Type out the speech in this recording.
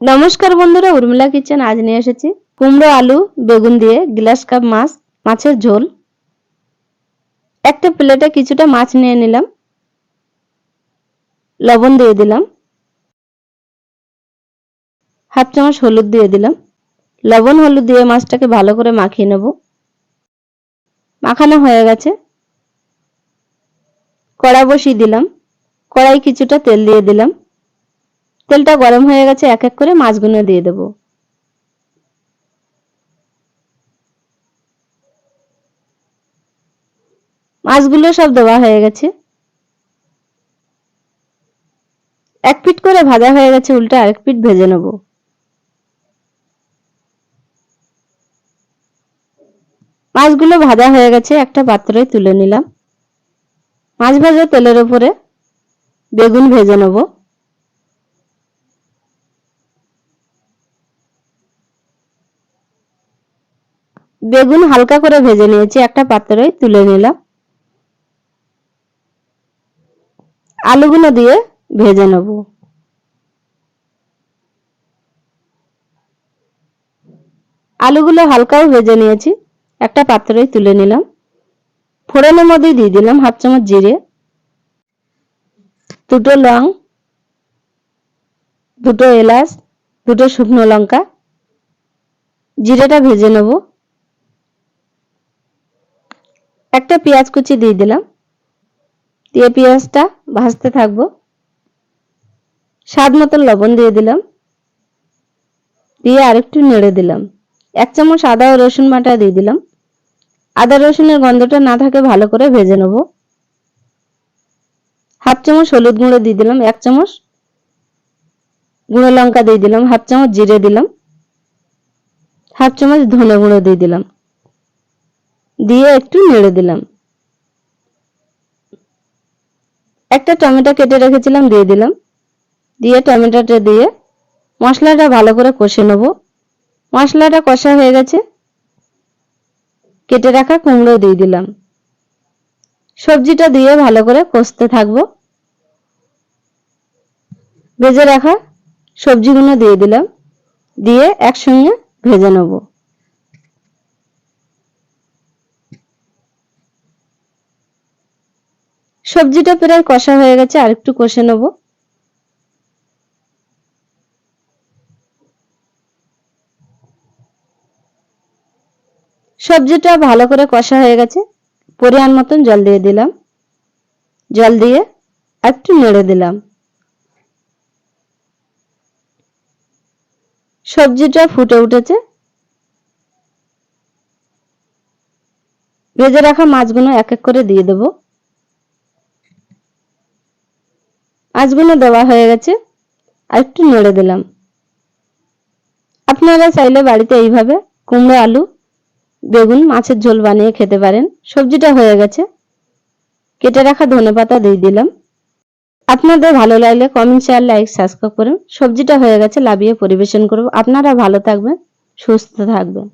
নমস্কার বন্ধুরা, উর্মিলা কিচেন আজ নিয়ে এসেছি। কুমড়ো, আলু, বেগুন দিয়ে গ্লাস কাপ মাছ, মাছের ঝোল। একটা প্লেটে কিছুটা মাছ নিয়ে নিলাম। লবণ দিয়ে দিলাম। হাফ চামচ হলুদ দিয়ে দিলাম। লবণ হলুদ দিয়ে মাছটাকে ভালো করে মাখিয়ে নেব। মাখানো হয়ে গেছে। কড়া বসিয়ে দিলাম। কড়াই কিছুটা তেল দিয়ে দিলাম। তেলটা গরম হয়ে গেছে, এক এক করে মাছগুলো দিয়ে দেব। মাছগুলো সব দেওয়া হয়ে গেছে। এক পিট করে ভাজা হয়ে গেছে, উল্টে আরেক পিট ভেজে নেব। মাছগুলো ভাজা হয়ে গেছে, একটা পাত্রে তুলে নিলাম। মাছ ভাজা তেলের উপরে বেগুন ভেজে নেব। বেগুন হালকা করে ভেজে নিয়েছি, একটা পাত্রে তুলে নিলাম। আলুগুলো দিয়ে ভেজে নেব। আলুগুলো হালকাও ভেজে নিয়েছি, একটা পাত্রে তুলে নিলাম। ফোড়নের মধ্যে দিয়ে দিলাম হাফ চামচ জিরে, দুটো লং, দুটো এলাচ, দুটো শুকনো লঙ্কা। জিরেটা ভেজে নেব। একটা পেঁয়াজ কুচি দিয়ে দিলাম। দিয়ে পেঁয়াজটা ভাজতে থাকব। স্বাদ মতন লবণ দিয়ে দিলাম। দিয়ে আরেকটু নেড়ে দিলাম। এক চামচ আদা রসুন বাটা দিয়ে দিলাম। আদা রসুনের গন্ধটা না থাকে ভালো করে ভেজে নেব। হাফ চামচ হলুদ গুঁড়ো দিয়ে দিলাম, এক চামচ গুঁড়ো লঙ্কা দিয়ে দিলাম, হাফ চামচ জিরে দিলাম, হাফ চামচ ধনে গুঁড়ো দিয়ে দিলাম। দিয়ে একটু নেড়ে দিলাম। একটা টমেটো কেটে রেখেছিলাম, দিয়ে দিলাম। দিয়ে টমেটোটা দিয়ে মশলাটা ভালো করে কষে নেব। মশলাটা কষা হয়ে গেছে। কেটে রাখা কুমড়ো দিয়ে দিলাম। সবজিটা দিয়ে ভালো করে কষতে থাকব। ভেজে রাখা সবজিগুলো দিয়ে দিলাম। দিয়ে একসঙ্গে ভেজে নেব। সবজিটা প্রায় কষা হয়ে গেছে আর একটু কষে নেব। সবজিটা ভালো করে কষা হয়ে গেছে, পরিমাণ মতন জল দিয়ে দিলাম। জল দিয়ে একটু নেড়ে দিলাম। সবজিটা ফুটে উঠেছে। ভেজে রাখা মাছগুলো এক এক করে দিয়ে দেবো। মাছগুলো দেওয়া হয়ে গেছে আর একটু নেড়ে দিলাম। আপনারা চাইলে বাড়িতে এইভাবে কুমড়ো, আলু, বেগুন, মাছের ঝোল বানিয়ে খেতে পারেন। সবজিটা হয়ে গেছে। কেটে রাখা ধনে পাতা দিয়ে দিলাম। আপনাদের ভালো লাগলে কমেন্ট শেয়ার লাইক সাবস্ক্রাইব করুন। সবজিটা হয়ে গেছে, লাভিয়ে পরিবেশন করব। আপনারা ভালো থাকবেন, সুস্থ থাকবেন।